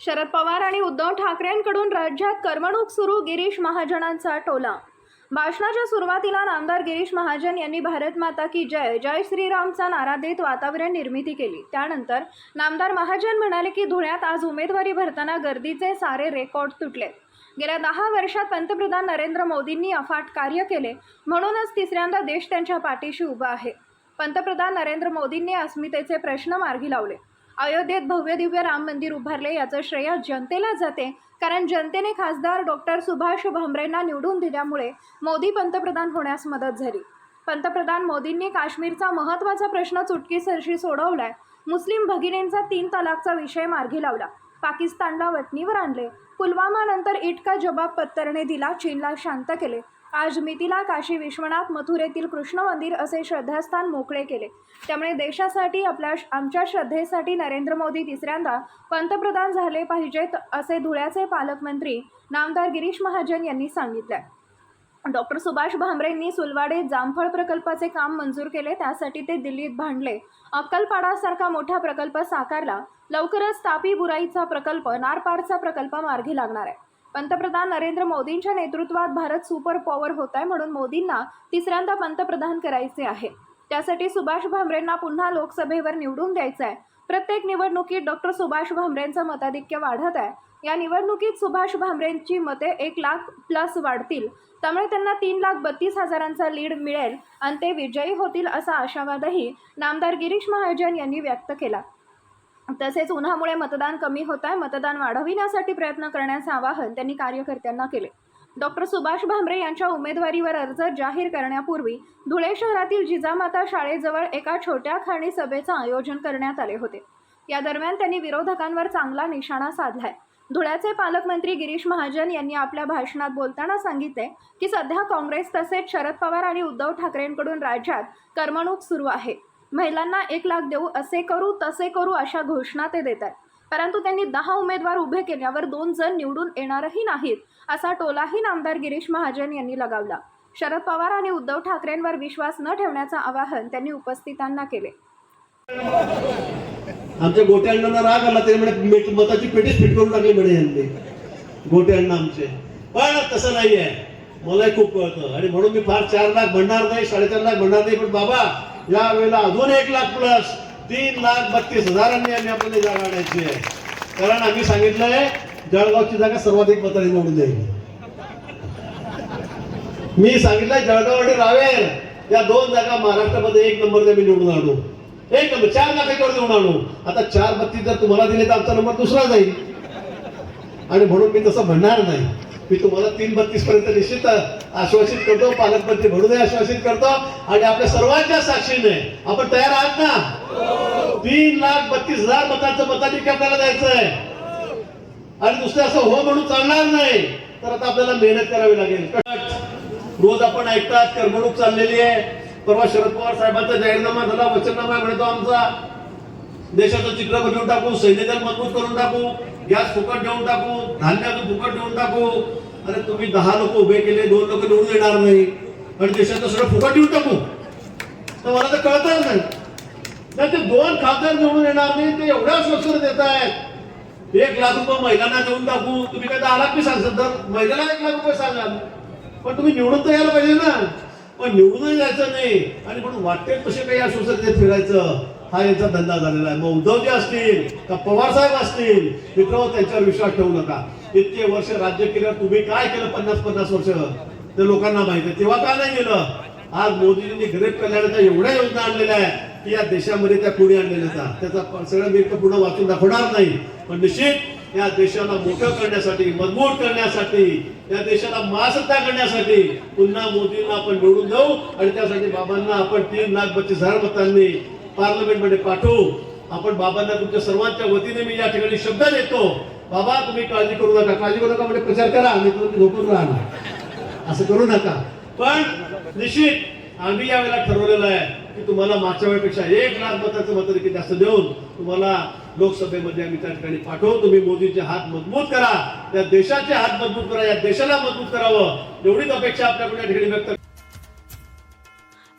शरद पवार आणि उद्धव ठाकरेंकडून राज्यात करमणूक सुरू गिरीश महाजनांचा टोला. भाषणाच्या सुरुवातीला नामदार गिरीश महाजन यांनी भारत माता की जय जय श्रीरामचा नारा देत वातावरण निर्मिती केली. त्यानंतर नामदार महाजन म्हणाले की धुळ्यात आज उमेदवारी भरताना गर्दीचे सारे रेकॉर्ड तुटले गेल्या दहा वर्षात पंतप्रधान नरेंद्र मोदींनी अफाट कार्य केले म्हणूनच तिसऱ्यांदा देश त्यांच्या पाठीशी उभा आहे. पंतप्रधान नरेंद्र मोदींनी अस्मितेचे प्रश्न मार्गी लावले. अयोध्येत भव्य दिव्य राम मंदिर उभारले याचं श्रेय जनतेला जाते. कारण जनतेने खासदार डॉक्टर सुभाष भामरेंना निवडून दिल्यामुळे मोदी पंतप्रधान होण्यास मदत झाली. पंतप्रधान मोदींनी काश्मीरचा महत्त्वाचा प्रश्न चुटकीसरशी सोडवलाय. मुस्लिम भगिनींचा तीन तलाकचा विषय मार्गी लावला. पाकिस्तानला वटणीवर आणले. पुलवामानंतर इटका जबाब पत्तरने दिला चीनला शांत केले. आज मिथिला काशी विश्वनाथ मथुरेतील कृष्ण मंदिर असे श्रद्धास्थान मोकळे केले. त्यामुळे देशासाठी आपल्या आमच्या श्रद्धेसाठी नरेंद्र मोदी तिसऱ्यांदा पंतप्रधान झाले पाहिजेत असे धुळ्याचे पालकमंत्री नामदार गिरीश महाजन यांनी सांगितले डॉक्टर सुभाष भामरेंनी सुलवाडे जामफळ प्रकल्पाचे काम मंजूर केले त्यासाठी ते दिल्लीत भांडले. अक्कलपाडासारखा मोठा प्रकल्प साकारला. लवकरच तापी बुराईचा प्रकल्प नारपारचा प्रकल्प मार्गी लागणार आहे. पंतप्रधान नरेंद्र मोदींच्या नेतृत्वात भारत सुपर पॉवर होत आहे म्हणून मोदींना तिसऱ्यांदा पंतप्रधान करायचे आहे. त्यासाठी सुभाष भामरेंना पुन्हा लोकसभेवर निवडून द्यायचं आहे प्रत्येक निवडणुकीत डॉक्टर सुभाष भामरेंचं मताधिक्य वाढत आहे. या निवडणुकीत सुभाष भामरेंची मते एक लाख प्लस वाढतील. त्यामुळे त्यांना तीन लाख बत्तीस हजारांचा लीड मिळेल आणि ते विजयी होतील असा आशावादही नामदार गिरीश महाजन यांनी व्यक्त केला. तसेच उन्हामुळे मतदान कमी होत आहे. मतदान वाढविण्यासाठी प्रयत्न करण्याचे आवाहन त्यांनी कार्यकर्त्यांना केले. डॉक्टर सुभाष भामरे यांच्या उमेदवारीवर अर्ज जाहीर करण्यापूर्वी धुळे शहरातील जिजामाता शाळेजवळ एका छोट्या खाणी सभेचं आयोजन करण्यात आले होते. या दरम्यान त्यांनी विरोधकांवर चांगला निशाणा साधलाय. धुळ्याचे पालकमंत्री गिरीश महाजन यांनी आपल्या भाषणात बोलताना सांगितले की सध्या काँग्रेस तसेच शरद पवार आणि उद्धव ठाकरेंकडून राज्यात करमणूक सुरू आहे. महिलांना एक लाख देऊ असे करू तसे करू अशा घोषणा ते देत आहेत. परंतु त्यांनी दहा उमेदवार उभे केल्यावर दोन जण निवडून येणारही नाहीत असा टोलाही नामदार गिरीश महाजन यांनी लगावला. शरद पवार आणि उद्धव ठाकरेंवर विश्वास न ठेवण्याचं आवाहन त्यांनी उपस्थितांना केले. आमच्या गोट्यांना राग आला ते म्हणे मताची पेटीच फिट करून टाकली म्हणे यांनी. गोट्यांना आमचे. पण तसं नाहीये. मलाही खूप कळतं. आणि म्हणून मी फार चार लाख म्हणणार नाही साडेचार लाख म्हणणार नाही पण बाबा या वेळेला अजून एक लाख प्लस तीन लाख बत्तीस हजारांनी आम्ही आपल्याला जागा आणायची आहे. कारण आम्ही सांगितलंय जळगावची जागा सर्वाधिक मताने निवडून जाईल मी सांगितलंय जळगाव आणि रावेर या दोन जागा महाराष्ट्रामध्ये एक नंबर मी निवडून आणू. एक नंबर चार लाखाच्यावर निवडून आणू. आता चार बत्तीस जर तुम्हाला दिले तर आमचा नंबर दुसरा जाईल. आणि म्हणून मी तसं म्हणणार नाही. मी तुम्हाला तीन बत्तीस पर्यंत निश्चित आश्वासित करतो पालकमंत्री म्हणूनही आश्वासित करतो आणि आपल्या सर्वांच्या साक्षीने आपण तयार आहात ना? तीन लाख बत्तीस हजार मतांचं मताधिक्य आपल्याला द्यायचं आहे आणि दुसरं असं हो म्हणून चालणार नाही तर आता आपल्याला मेहनत करावी लागेल. रोज आपण ऐकतात करमणूक चाललेली आहे. परवा शरद पवार साहेबांचा जाहीरनामा झाला वचननामा म्हणतो आमचा. देशाचं चित्र बनवून टाकू सैन्यदल मजबूत करून टाकू गॅस फुकट देऊन टाकू धान्य फुकट देऊन टाकू. अरे तुम्ही दहा लोक उभे केले दोन लोक निवडून येणार नाही. आणि देशाचं सगळं फुकट देऊन टाकू. तर मला तर कळतच नाही. तर ते दोन खासदार निवडून येणार नाही ते एवढ्या स्वस्त देत आहेत. एक लाख रुपये महिलांना देऊन टाकू. तुम्ही काय दहा लाख मी सांगत तर? महिलांना एक लाख रुपये सांगाल. पण तुम्ही निवडून तर यायला पाहिजे ना. पण निवडूनही जायचं नाही. आणि म्हणून वाटते तसे काही आश्वासन देत फिरायचं. हा यांचा धंदा झालेला आहे. मग उद्धवजी असतील का पवार साहेब असतील? मित्र त्यांच्यावर विश्वास ठेवू नका. इतके वर्ष राज्य केल्यावर तुम्ही काय केलं पन्नास पन्नास वर्ष? ते लोकांना माहीत आहे. तेव्हा का नाही गेलं? आज मोदीजींनी गरीब कल्याणाच्या एवढ्या योजना आणलेल्या आहेत की या देशामध्ये त्या पुढे आणलेल्या त्याचा सगळं मी पूर्ण वाचून दाखवणार नाही. पण निश्चित या देशाला मोठं करण्यासाठी मजबूत करण्यासाठी या देशाला महासत्ता करण्यासाठी पुन्हा मोदींना आपण निवडून जाऊ आणि त्यासाठी बाबांना आपण तीन लाख बत्तीस हजार मतांनी पार्लमेंटमध्ये पाठवू. आपण बाबांना तुमच्या सर्वांच्या वतीने मी या ठिकाणी शब्द देतो. बाबा तुम्ही काळजी करू नका. काळजी करू नका म्हणजे प्रचार करा. आणि तुम्ही झोपून राहणार. असं करू नका. पण निश्चित आम्ही यावेळेला ठरवलेलं आहे की तुम्हाला मागच्या वेळेपेक्षा एक लाख मताचं मताधिक्य जास्त देऊन तुम्हाला लोकसभेमध्ये आम्ही त्या ठिकाणी पाठवू. तुम्ही मोदींचे हात मजबूत करा. या देशाचे हात मजबूत करा. या देशाला मजबूत करावं. एवढीच अपेक्षा आपल्याकडे या ठिकाणी व्यक्त